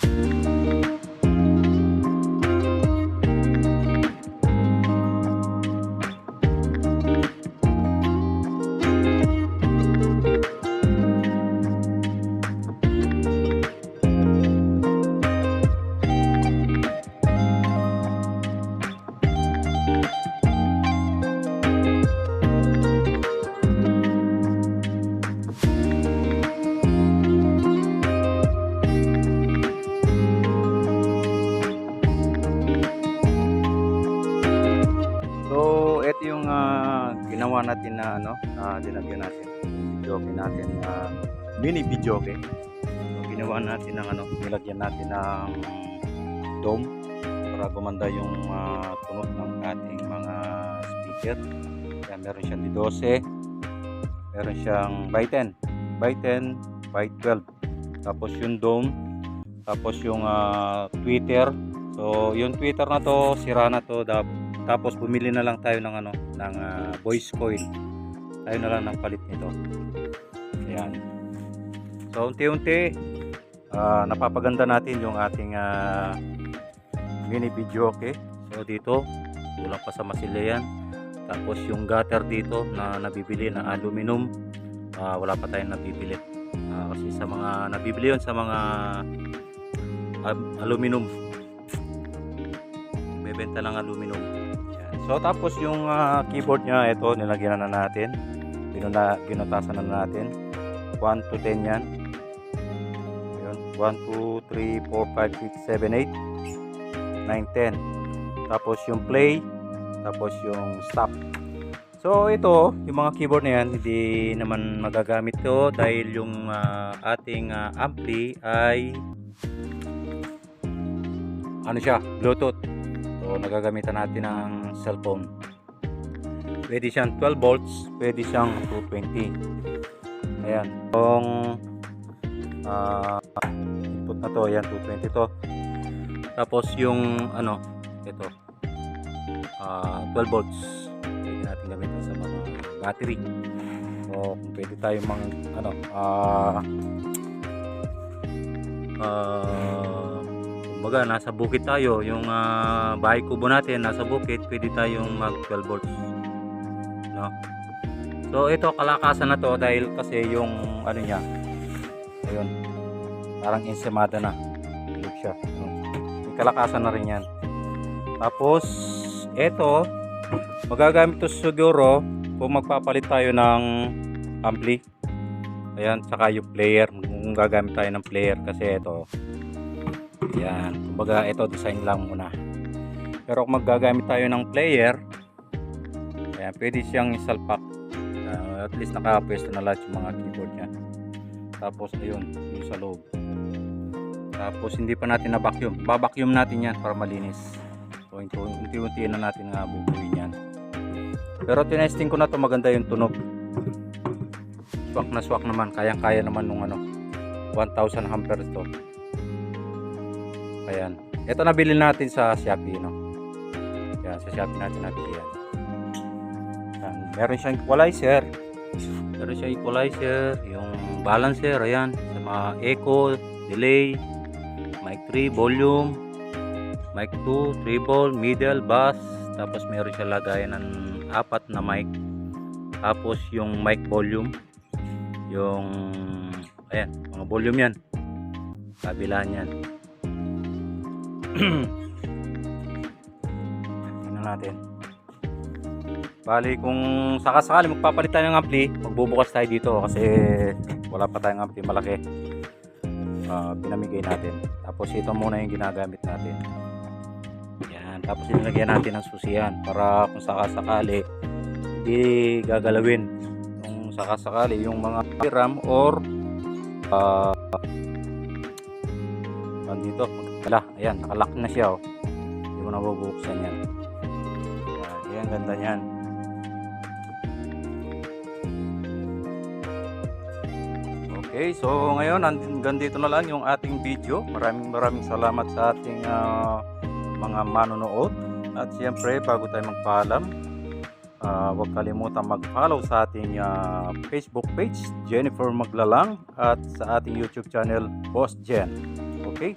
So, ginawa natin na ano, na dinagyan natin. Videoke natin na mini videoke. So, ginawa natin ng ano, nilagyan natin ng dome para gumanda yung ah, tunog ng ating mga speaker. Yan, meron siyang D12, meron siyang by 10, by 10, by 12. Tapos yung dome, tapos yung ah, tweeter. So, yung tweeter na to, sira na to, dap- tapos bumili na lang tayo ng ano, ng ah, voice coil. Tayo na lang ng palit nito. Ayan. So unti-unti ah, napapaganda natin yung ating ah, mini video okay. So dito kulang pa sa masilya yan. Tapos yung gutter dito na nabibili na aluminum ah, wala pa tayong nabibili. Ah, kasi sa mga nabibili yun sa mga al- aluminum bebenta ng aluminum. So tapos yung ah, keyboard niya ito nilagyan na natin. Binuna, binutasan na natin. 1 to 10 yan. Yun. 1, 2, 3, 4, 5, 6, 7, 8, 9, 10. Tapos yung play. Tapos yung stop. So ito, yung mga keyboard na yan, hindi naman magagamit to dahil yung ah, ating ah, ampli ay ano siya, Bluetooth. So nagagamitan natin ng cellphone. Pwede siyang 12 volts, pwede siyang 220. Ayan. Yung ah, input na to, ayan 220 to. Tapos yung ano, ito. ah 12 volts. Pwede natin gamitin sa mga battery. So kung pwede tayo mang ano, ah ah kumbaga nasa bukid tayo. Yung ah, bahay kubo natin nasa bukid pwede tayong mag 12 volts no? So ito kalakasan na to dahil kasi yung ano niya ayun parang insemada na. Look siya. No? kalakasan na rin yan. Tapos ito magagamit to siguro kung magpapalit tayo ng ampli. Ayan saka yung player. Kung gagamit tayo ng player. Kasi ito yan. Kumbaga ito design lang muna. Pero kung maggagamit tayo ng player, ayan, pwede siyang isalpak. Uh, at least nakapwesto na lahat yung mga keyboard niya. Tapos ayun, yung sa loob. Tapos hindi pa natin na-vacuum. Babacuum natin yan para malinis. So unti-unti na natin nga bubuin yan. Pero tinesting ko na to maganda yung tunog. Swak na swak naman. Kayang-kaya naman nung ano. 1000 amperes to. Ayan. Ito nabili natin sa Shopee, no? Ayan, sa Shopee natin nabili yan. Ayan. Meron siyang equalizer. Meron siyang equalizer, yung balancer, ayan. Sa mga echo, delay, mic 3, volume, mic 2, treble, middle, bass. Tapos meron siya lagayan ng apat na mic. Tapos yung mic volume, yung, ayan, mga volume yan. Kabilaan yan. Tingnan natin. Bali kung sakasakali magpapalit tayo ng ampli, magbubukas tayo dito kasi wala pa tayong ampli malaki. Ah, pinamigay natin. Tapos ito muna yung ginagamit natin. Yan. Tapos nilagyan natin ng susiyan para kung sakasakali hindi gagalawin. Kung sakasakali yung mga RAM or ah dito wala ayan nakalock na siya oh. hindi mo na bubuksan yan. Ayan, ganda niyan. Okay so ngayon hanggang dito na lang yung ating video. Maraming maraming salamat sa ating ah, mga manonood. At siyempre bago tayo magpaalam ah, huwag kalimutan mag-follow sa ating ah, Facebook page Jennifer Maglalang at sa ating YouTube channel Boss Jen. Okay?